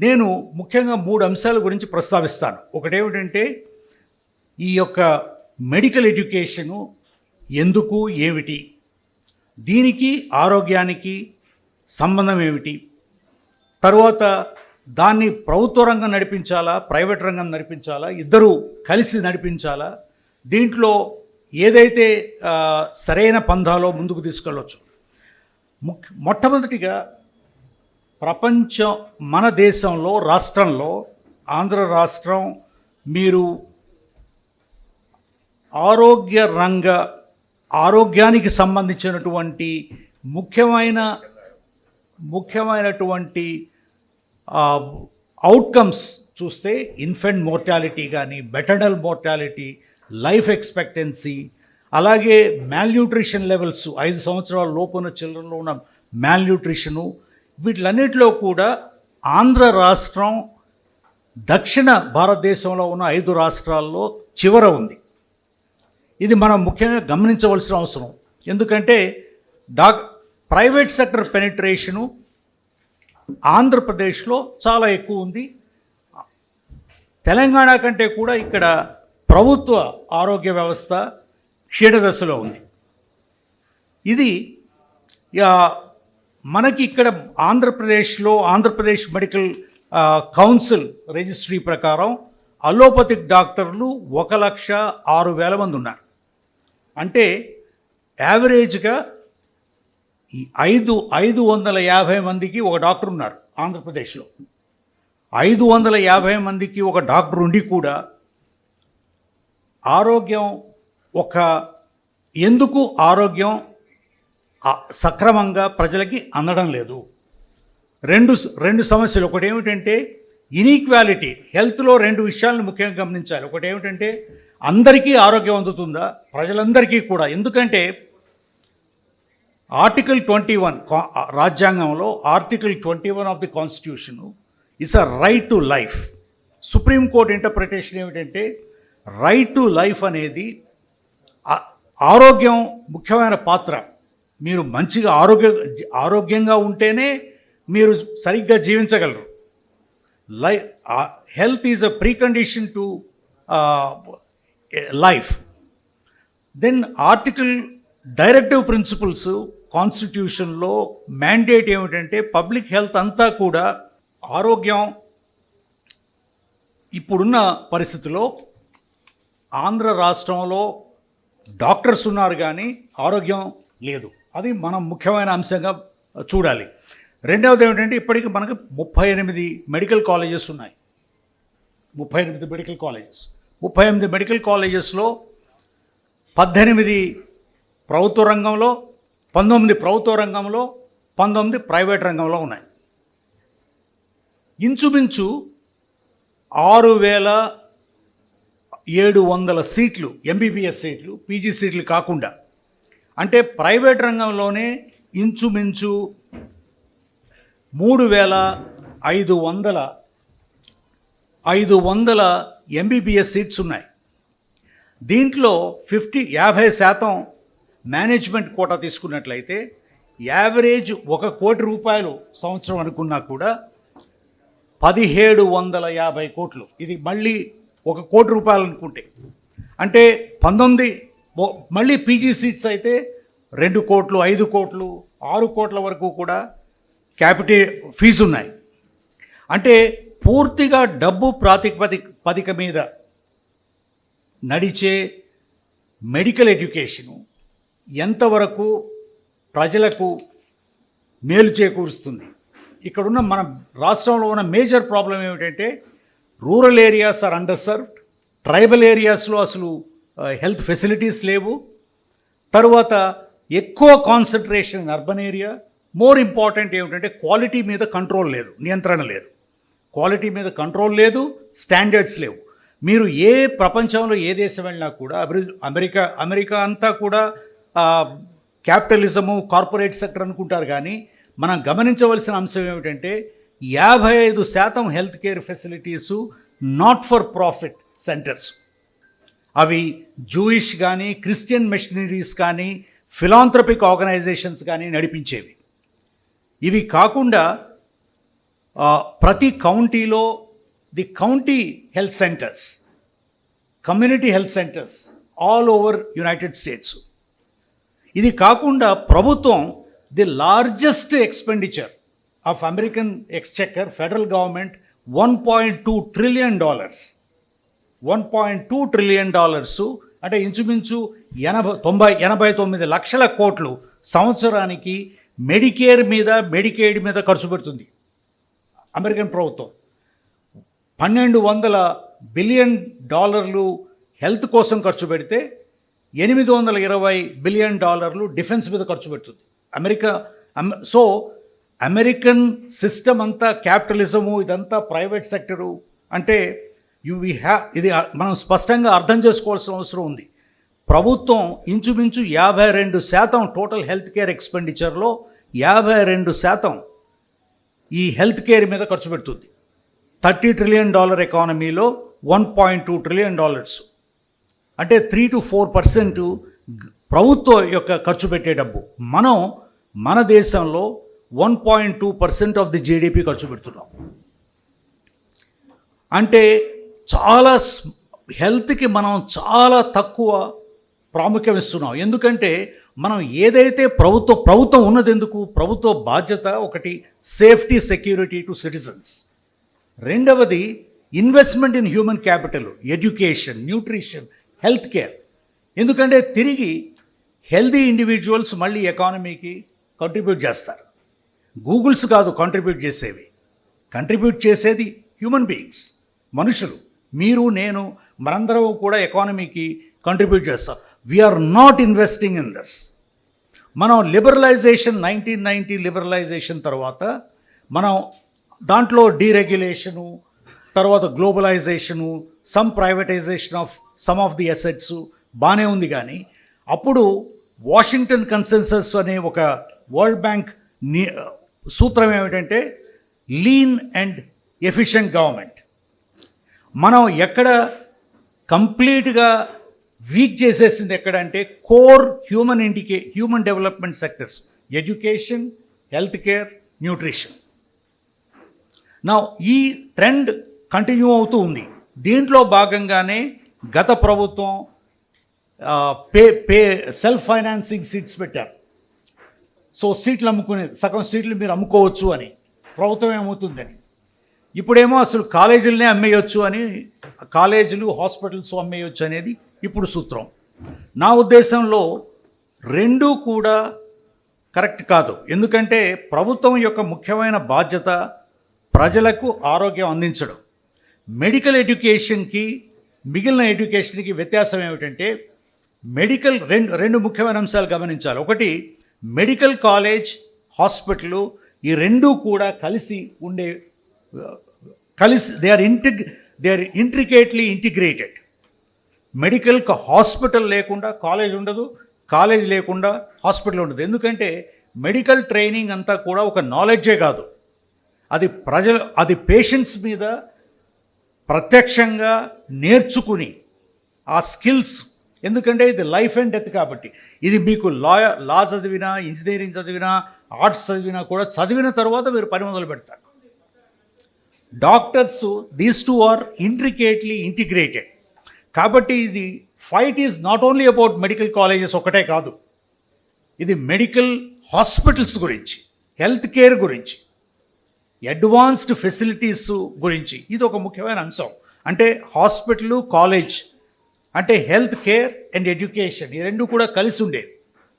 నేను ముఖ్యంగా మూడు అంశాల గురించి ప్రస్తావిస్తాను. ఒకటేమిటంటే ఈ యొక్క మెడికల్ ఎడ్యుకేషను ఎందుకు ఏమిటి? దీనికి ఆరోగ్యానికి సంబంధం ఏమిటి? తరువాత దాన్ని ప్రభుత్వ రంగం నడిపించాలా ప్రైవేట్ రంగం నడిపించాలా ఇద్దరూ కలిసి నడిపించాలా? దీంట్లో ఏదైతే సరైన పంధాలో ముందుకు తీసుకెళ్ళవచ్చు ముఖ్య మొట్టమొదటిగా ప్రపంచం మన దేశంలో రాష్ట్రంలో ఆంధ్ర రాష్ట్రం మీరు ఆరోగ్య రంగ ఆరోగ్యానికి సంబంధించినటువంటి ముఖ్యమైన ముఖ్యమైనటువంటి అవుట్కమ్స్ చూస్తే ఇన్ఫెంట్ మోర్టాలిటీ కానీ బెటర్నల్ మోర్టాలిటీ లైఫ్ ఎక్స్పెక్టెన్సీ అలాగే న్యూట్రిషన్ లెవెల్స్ ఐదు సంవత్సరాల లోపున్న చిల్డ్రన్లో ఉన్న న్యూట్రిషను వీటిలన్నిటిలో కూడా ఆంధ్ర రాష్ట్రం దక్షిణ భారతదేశంలో ఉన్న ఐదు రాష్ట్రాల్లో చివర ఉంది. ఇది మనం ముఖ్యంగా గమనించవలసిన అవసరం. ఎందుకంటే డాక్ ప్రైవేట్ సెక్టర్ పెనిట్రేషను ఆంధ్రప్రదేశ్లో చాలా ఎక్కువ ఉంది. తెలంగాణ కంటే కూడా ఇక్కడ ప్రభుత్వ ఆరోగ్య వ్యవస్థ క్షీణదశలో ఉంది. ఇది మనకి ఇక్కడ ఆంధ్రప్రదేశ్లో ఆంధ్రప్రదేశ్ మెడికల్ కౌన్సిల్ రిజిస్ట్రీ ప్రకారం అలోపతిక్ డాక్టర్లు ఒక లక్ష ఆరు వేల మంది ఉన్నారు. అంటే యావరేజ్గా ఈ ఐదు ఐదు వందల యాభై మందికి ఒక డాక్టర్ ఉన్నారు ఆంధ్రప్రదేశ్లో. ఐదు వందల యాభై మందికి ఒక డాక్టర్ ఉండి కూడా ఆరోగ్యం ఒక ఎందుకు ఆరోగ్యం సక్రమంగా ప్రజలకి అందడం లేదు. రెండు రెండు సమస్యలు. ఒకటి ఏమిటంటే ఇనీక్వాలిటీ హెల్త్లో రెండు విషయాలను ముఖ్యంగా గమనించాలి. ఒకటి ఏమిటంటే అందరికీ ఆరోగ్యం అందుతుందా? ప్రజలందరికీ కూడా. ఎందుకంటే ఆర్టికల్ ట్వంటీ వన్ రాజ్యాంగంలో article twenty one of the constitution is a right to life supreme court interpretation ఏమిటంటే రైట్ టు లైఫ్ అనేది ఆరోగ్యం ముఖ్యమైన పాత్ర. మీరు మంచిగా ఆరోగ్య ఆరోగ్యంగా ఉంటేనే మీరు సరిగ్గా జీవించగలరు. లై health is a precondition to life. Then article directive principles కాన్స్టిట్యూషన్లో మ్యాండేట్ ఏమిటంటే పబ్లిక్ హెల్త్ అంతా కూడా ఆరోగ్యం ఇప్పుడున్న పరిస్థితిలో ఆంధ్ర రాష్ట్రంలో డాక్టర్స్ ఉన్నారు కానీ ఆరోగ్యం లేదు. అది మనం ముఖ్యమైన అంశంగా చూడాలి. రెండవది ఏమిటంటే ఇప్పటికి మనకు ముప్పై ఎనిమిది మెడికల్ కాలేజెస్ ఉన్నాయి. ముప్పై ఎనిమిది మెడికల్ కాలేజెస్. ముప్పై ఎనిమిది మెడికల్ కాలేజెస్లో పద్దెనిమిది ప్రభుత్వ రంగంలో పంతొమ్మిది ప్రభుత్వ రంగంలో పంతొమ్మిది ప్రైవేట్ రంగంలో ఉన్నాయి. ఇంచుమించు ఆరు వేల ఏడు వందల సీట్లు ఎంబీబీఎస్ సీట్లు పీజీ సీట్లు కాకుండా అంటే ప్రైవేట్ రంగంలోనే ఇంచుమించు మూడు వేల ఐదు వందల ఐదు వందల ఎంబీబీఎస్ సీట్స్ ఉన్నాయి. దీంట్లో ఫిఫ్టీ యాభై శాతం మేనేజ్మెంట్ కోటా తీసుకున్నట్లయితే యావరేజ్ ఒక కోటి రూపాయలు సంవత్సరం అనుకున్నా కూడా పదిహేడు వందల యాభై కోట్లు. ఇది మళ్ళీ ఒక కోటి రూపాయలు అనుకుంటే. అంటే పంతొమ్మిది మళ్ళీ పీజీ సీట్స్ అయితే రెండు కోట్లు ఐదు కోట్లు ఆరు కోట్ల వరకు కూడా క్యాపిటే ఫీజు ఉన్నాయి. అంటే పూర్తిగా డబ్బు ప్రాతిపదిక పదిక మీద నడిచే మెడికల్ ఎడ్యుకేషను ఎంతవరకు ప్రజలకు మేలు చేకూరుస్తుంది. ఇక్కడున్న మన రాష్ట్రంలో ఉన్న మేజర్ ప్రాబ్లం ఏమిటంటే rural areas are underserved tribal ఏరియాస్లో అసలు హెల్త్ ఫెసిలిటీస్ లేవు. తరువాత ఎక్కువ concentration urban area more important ఏమిటంటే క్వాలిటీ మీద కంట్రోల్ లేదు నియంత్రణ లేదు. క్వాలిటీ మీద కంట్రోల్ లేదు స్టాండర్డ్స్ లేవు. మీరు ఏ ప్రపంచంలో ఏ దేశం వెళ్ళినా కూడా అభివృద్ధి అమెరికా అమెరికా అంతా కూడా క్యాపిటలిజము కార్పొరేట్ సెక్టర్ అనుకుంటారు కానీ మనం గమనించవలసిన అంశం ఏమిటంటే యాభై ఐదు శాతం health care facilities not for profit centres అవి జూయిష్ కానీ క్రిస్టియన్ మిషనరీస్ కానీ ఫిలాంథ్రపిక్ ఆర్గనైజేషన్స్ కానీ నడిపించేవి. ఇవి కాకుండా ప్రతి కౌంటీలో the county health centres community health centres all over United States. ఇది కాకుండా ప్రభుత్వం the largest expenditure of American exchequer federal government one point two trillion dollars. One point two trillion dollars అంటే ఇంచుమించు ఎనభై తొంభై ఎనభై తొమ్మిది లక్షల కోట్లు సంవత్సరానికి మెడికేర్ మీద మెడికేడ్ మీద ఖర్చు పెడుతుంది. అమెరికన్ ప్రభుత్వం. పన్నెండు వందల బిలియన్ డాలర్లు హెల్త్ కోసం ఖర్చు పెడితే ఎనిమిది వందల ఇరవై బిలియన్ డాలర్లు డిఫెన్స్ మీద ఖర్చు పెడుతుంది. అమెరికా సో అమెరికన్ సిస్టమ్ అంతా క్యాపిటలిజము ఇదంతా ప్రైవేట్ సెక్టరు అంటే యు వి హ్యా ఇది మనం స్పష్టంగా అర్థం చేసుకోవాల్సిన అవసరం ఉంది. ప్రభుత్వం ఇంచుమించు యాభై రెండు శాతం టోటల్ హెల్త్ కేర్ ఎక్స్పెండిచర్లో యాభై రెండు శాతం ఈ హెల్త్ కేర్ మీద ఖర్చు పెడుతుంది. థర్టీ ట్రిలియన్ డాలర్ ఎకానమీలో one point two trillion dollars అంటే త్రీ టు ఫోర్ పర్సెంట్ ప్రభుత్వం యొక్క ఖర్చు పెట్టే డబ్బు. మనం మన దేశంలో one point two percent of the GDP ఖర్చు పెడుతున్నాం. అంటే చాలా హెల్త్కి మనం చాలా తక్కువ ప్రాముఖ్యం ఇస్తున్నాం. ఎందుకంటే మనం ఏదైతే ప్రభుత్వ ప్రభుత్వం ఉన్నది ఎందుకు ప్రభుత్వ బాధ్యత ఒకటి సేఫ్టీ సెక్యూరిటీ టు సిటిజన్స్. రెండవది investment in human capital education nutrition health care. ఎందుకంటే తిరిగి హెల్దీ ఇండివిజువల్స్ మళ్ళీ ఎకానమీకి కంట్రిబ్యూట్ చేస్తారు. గూగుల్స్ కాదు కాంట్రిబ్యూట్ చేసేవి. కంట్రిబ్యూట్ చేసేది హ్యూమన్ బీయింగ్స్ మనుషులు. మీరు నేను మనందరం కూడా ఎకానమీకి కంట్రిబ్యూట్ చేస్తాం. We're not investing in this మనం లిబరలైజేషన్ నైన్టీన్ నైంటీ లిబరలైజేషన్ తర్వాత మనం దాంట్లో డీరెగ్యులేషను తర్వాత globalisation some privatisation of some of the assets బాగానే ఉంది కానీ అప్పుడు వాషింగ్టన్ కన్సెన్సస్ అనే ఒక వరల్డ్ బ్యాంక్ సూత్రం ఏమిటంటే లీన్ అండ్ ఎఫిషియంట్ గవర్నమెంట్ మనం ఎక్కడ కంప్లీట్గా వీక్ చేసేసింది ఎక్కడంటే core human ఇండికే human development sectors. Education health care nutrition. నా ఈ ట్రెండ్ కంటిన్యూ అవుతూ ఉంది. దీంట్లో భాగంగానే గత ప్రభుత్వం pay pay self financing seats పెట్టారు. సో సీట్లు అమ్ముకునే సగం సీట్లు మీరు అమ్ముకోవచ్చు అని. ప్రభుత్వం ఏమవుతుందని? ఇప్పుడేమో అసలు కాలేజీలనే అమ్మేయొచ్చు అని కాలేజీలు హాస్పిటల్స్ అమ్మేయొచ్చు అనేది ఇప్పుడు సూత్రం. నా ఉద్దేశంలో రెండూ కూడా కరెక్ట్ కాదు. ఎందుకంటే ప్రభుత్వం యొక్క ముఖ్యమైన బాధ్యత ప్రజలకు ఆరోగ్యం అందించడం. మెడికల్ ఎడ్యుకేషన్కి మిగిలిన ఎడ్యుకేషన్కి వ్యత్యాసం ఏమిటంటే మెడికల్ రెండు రెండు ముఖ్యమైన అంశాలు గమనించాలి. ఒకటి మెడికల్ కాలేజ్ హాస్పిటల్ ఈ రెండూ కూడా కలిసి ఉండే కలిసి they are ఇంటిగ్ they are intricately integrated medical hospital లేకుండా కాలేజ్ ఉండదు కాలేజ్ లేకుండా హాస్పిటల్ ఉండదు. ఎందుకంటే మెడికల్ ట్రైనింగ్ అంతా కూడా ఒక నాలెడ్జే కాదు. అది ప్రజలు అది పేషెంట్స్ మీద ప్రత్యక్షంగా నేర్చుకుని ఆ స్కిల్స్ ఎందుకంటే ఇది లైఫ్ అండ్ డెత్ కాబట్టి. ఇది మీకు లా లా చదివినా ఇంజనీరింగ్ చదివినా ఆర్ట్స్ చదివినా కూడా చదివిన తర్వాత మీరు పని మొదలు పెడతారు doctors these two are intricately integrated కాబట్టి ఇది fight is not only about medical colleges ఒకటే కాదు. ఇది మెడికల్ హాస్పిటల్స్ గురించి హెల్త్ కేర్ గురించి అడ్వాన్స్డ్ ఫెసిలిటీస్ గురించి. ఇది ఒక ముఖ్యమైన అంశం. అంటే హాస్పిటల్ కాలేజ్ అంటే హెల్త్ కేర్ అండ్ ఎడ్యుకేషన్ ఈ రెండు కూడా కలిసి ఉండేది